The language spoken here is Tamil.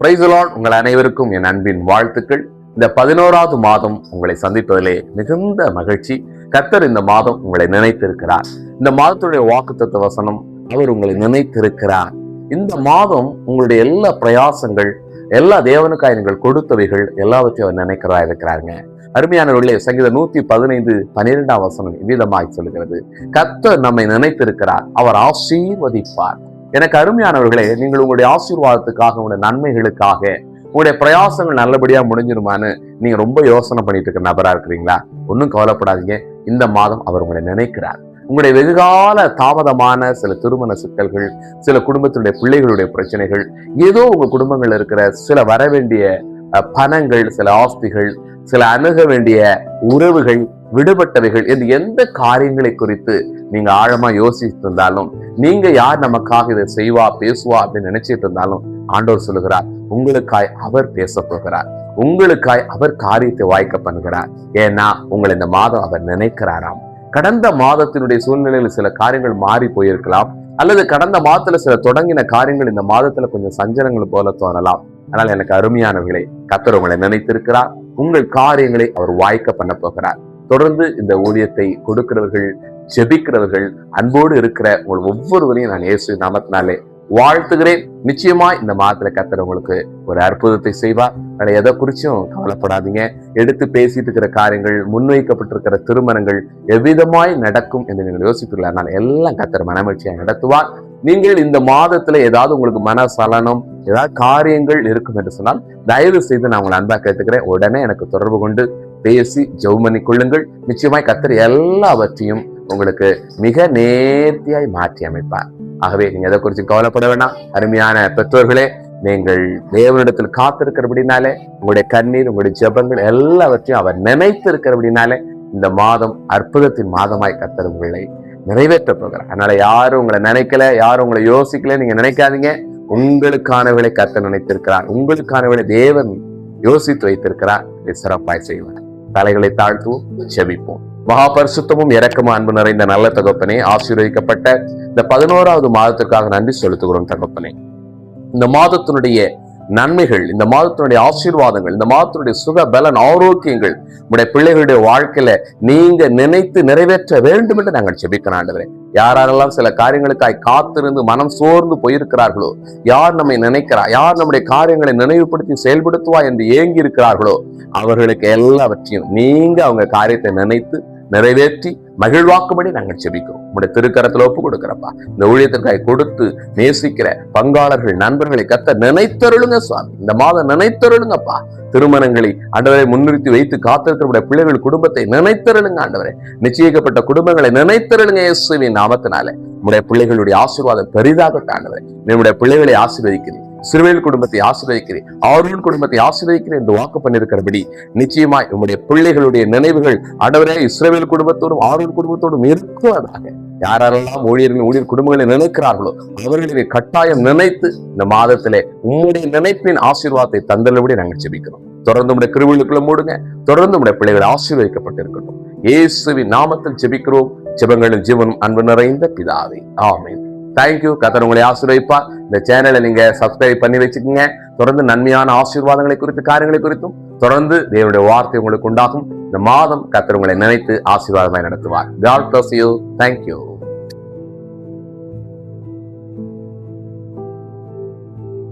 பிரைசலான் உங்கள் அனைவருக்கும் என் அன்பின் வாழ்த்துக்கள். இந்த பதினோராவது மாதம் உங்களை சந்திப்பதிலே மிகுந்த மகிழ்ச்சி. கர்த்தர் இந்த மாதம் உங்களை நினைத்திருக்கிறார். இந்த மாதத்துடைய வாக்குத்தத்த வசனம் அவர் உங்களை நினைத்திருக்கிறார். இந்த மாதம் உங்களுடைய எல்லா பிரயாசங்கள் எல்லா தேவனுக்காய் நீங்கள் கொடுத்தவைகள் எல்லாவற்றையும் அவர் நினைக்கிறதா இருக்கிறாருங்க. அருமையானவர்களே சங்கீத நூத்தி பதினைந்து பனிரெண்டாம் வசனம் இவ்விதமாய் சொல்கிறது கத்தர் நம்மை நினைத்திருக்கிறார். அவர் ஆசீர்வதிப்பார். எனக்கு அருமையானவர்களே நீங்கள் உங்களுடைய ஆசீர்வாதத்துக்காக உங்களுடைய நன்மைகளுக்காக உங்களுடைய பிரயாசங்கள் நல்லபடியாக முடிஞ்சிருமான்னு நீங்கள் ரொம்ப யோசனை பண்ணிட்டு இருக்க நபராக இருக்கிறீங்களா? ஒன்றும் கவலைப்படாதீங்க. இந்த மாதம் அவர் உங்களை நினைக்கிறார். உங்களுடைய வெகுகால தாமதமான சில திருமண சிக்கல்கள் சில குடும்பத்தினுடைய பிள்ளைகளுடைய பிரச்சனைகள் ஏதோ உங்கள் குடும்பங்கள் இருக்கிற சில வர வேண்டிய பணங்கள் சில ஆஸ்திகள் சில அணுக வேண்டிய உறவுகள் விடுபட்டவைகள் என்று எந்த காரியங்களை குறித்து நீங்க ஆழமா யோசித்து இருந்தாலும் நீங்க யார் நமக்காக இதை செய்வா பேசுவா அப்படின்னு நினைச்சிட்டு இருந்தாலும் ஆண்டவர் சொல்லுகிறார் உங்களுக்காய் அவர் பேச போகிறார். உங்களுக்காய் அவர் காரியத்தை வாய்க்க பண்ணுகிறார். ஏன்னா உங்களை இந்த மாதம் அவர் நினைக்கிறாராம். கடந்த மாதத்தினுடைய சூழ்நிலையில் சில காரியங்கள் மாறி போயிருக்கலாம். அல்லது கடந்த மாதத்துல சில தொடங்கின காரியங்கள் இந்த மாதத்துல கொஞ்சம் சஞ்சலங்கள் போல தோணலாம். ஆனால் எனக்கு அருமையானவர்களே கத்தர் உங்களை நினைத்திருக்கிறார். உங்கள் காரியங்களை அவர் வாய்க்க பண்ண போகிறார். தொடர்ந்து இந்த ஊழியத்தை கொடுக்கிறவர்கள் ஜெபிக்கிறவர்கள் அன்போடு இருக்கிற உங்கள் ஒவ்வொருவரையும் நான் இயேசு நாமத்தினாலே வாழ்த்துகிறேன். நிச்சயமா இந்த மாதத்துல கத்தர் உங்களுக்கு ஒரு அற்புதத்தை செய்வார். அதனால எதை குறிச்சும் கவலைப்படாதீங்க. எடுத்து பேசிட்டு இருக்கிற காரியங்கள் முன்வைக்கப்பட்டிருக்கிற திருமணங்கள் எவ்விதமாய் நடக்கும் என்று நீங்கள் யோசித்துள்ள அதனால எல்லாம் கத்தர் மனமகிழ்ச்சியா நடத்துவார். நீங்கள் இந்த மாதத்துல ஏதாவது உங்களுக்கு மன சலனம் ஏதாவது காரியங்கள் இருக்கும் என்று சொன்னால் தயவு செய்து நான் உங்களை அன்பா கேட்டுக்கிறேன். உடனே எனக்கு தொடர்பு கொண்டு பேசி ஜெபம் பண்ணி கொள்ளுங்கள். நிச்சயமாய் கத்தர் எல்லாவற்றையும் உங்களுக்கு மிக நேர்த்தியாய் மாற்றி அமைப்பார். ஆகவே நீங்க எதை குறித்து கவலைப்பட வேணாம். அருமையான பெற்றோர்களே நீங்கள் தேவனிடத்தில் காத்திருக்கிறபடினாலே உங்களுடைய கண்ணீர் உங்களுடைய ஜெபங்கள் எல்லாவற்றையும் அவர் நினைத்து இருக்கிறபடினாலே இந்த மாதம் அற்புதத்தின் மாதமாய் கத்தர் உங்களை நிறைவேற்ற போகிறார். அதனால யாரும் உங்களை நினைக்கல யாரும் உங்களை யோசிக்கல நீங்க நினைக்காதீங்க. உங்களுக்கானவர்களை கத்த நினைத்திருக்கிறார். உங்களுக்கானவர்களை தேவன் யோசித்து வைத்திருக்கிறார். சிறப்பாய் செய்வார். தலைகளை தாழ்த்துவோம் செபிப்போம். மகா பரிசுத்தமும் அன்பு நிறைந்த நல்ல தகப்பனே ஆசீர்வதிக்கப்பட்ட இந்த பதினோராவது மாதத்திற்காக நன்றி செலுத்துகிறோம் தகப்பனே. இந்த மாதத்தினுடைய நன்மைகள் இந்த மாதத்தினுடைய ஆசீர்வாதங்கள் இந்த மாதத்தினுடைய சுக பலன் ஆரோக்கியங்கள் உடைய பிள்ளைகளுடைய வாழ்க்கையில நீங்க நினைத்து நிறைவேற்ற வேண்டும் என்று நாங்கள் செபிக்கிறோம் ஆண்டவரே. யாரெல்லாம் சில காரியங்களுக்காய் காத்திருந்து மனம் சோர்ந்து போயிருக்கிறார்களோ யார் நம்மை நினைக்கிறா யார் நம்முடைய காரியங்களை நினைவுபடுத்தி செயல்படுத்துவா என்று ஏங்கி இருக்கிறார்களோ அவர்களுக்கு எல்லாவற்றையும் நீங்க அவங்க காரியத்தை நினைத்து நிறைவேற்றி மகிழ்வாக்கும்படி நாங்கள் செபிக்கிறோம் உங்களுடைய திருக்கரத்தில் ஒப்பு கொடுக்கிறப்பா இந்த ஊழியத்திற்காய் கொடுத்து நேசிக்கிற பங்காளர்கள் நண்பர்களை கத்த நினைத்தருளுங்க சுவாமி. இந்த மாதம் நினைத்தருளுங்கப்பா. திருமணங்களை ஆண்டவரை முன்னிறுத்தி வைத்து காத்திருக்கிற பிள்ளைகள் குடும்பத்தை நினைத்தருளுங்க ஆண்டவரே. நிச்சயிக்கப்பட்ட குடும்பங்களை நினைத்தருளுங்க இயேசுவின் நாமத்தினால. நம்முடைய பிள்ளைகளுடைய ஆசீர்வாதம் பெரிதாக ஆண்டவரே. நம்முடைய பிள்ளைகளை ஆசீர்வதிக்கிறேன் சிறுவேல் குடும்பத்தை ஆசீர்வதிக்கிறேன் ஆரோன் குடும்பத்தை ஆசீர்வதிக்கிறேன் என்று வாக்கு பண்ணியிருக்கிறபடி நிச்சயமாய் உங்களுடைய பிள்ளைகளுடைய நினைவுகள் அடவரே இஸ்ரேவேல் குடும்பத்தோடும் ஆரோன் குடும்பத்தோடும் இருக்குவதாக யாரெல்லாம் ஊழியர்கள் ஊழியர் குடும்பங்களை நினைக்கிறார்களோ அவர்களை கட்டாயம் நினைத்து இந்த மாதத்திலே உம்முடைய நினைப்பின் ஆசீர்வாதத்தை தந்தளபடி நாங்கள் ஜெபிக்கிறோம். தொடர்ந்து உடைய கிருவிழுக்குள்ள மூடுங்க தொடர்ந்து உடைய பிள்ளைகள் ஆசீர்வதிக்கப்பட்டிருக்கட்டும். இயேசுவின் நாமத்தில் ஜெபிக்கிறோம். ஜெபங்களின் ஜீவனும் அன்பு நிறைந்த பிதாவே. ஆமென். தேங்க்யூ கத்தர் உங்களை ஆசீர்வதிப்பார். இந்த சேனலை நீங்க சப்ஸ்கிரைப் பண்ணி வச்சுக்கோங்க. தொடர்ந்து நன்மையான ஆசீர்வாதங்களை குறித்து காரியங்களை குறித்தும் தொடர்ந்து தேவனுடைய வார்த்தை உங்களுக்கு உண்டாகும். இந்த மாதம் கத்தர் உங்களை நினைத்து ஆசீர்வாதமாய் நடத்துவார். God bless you thank you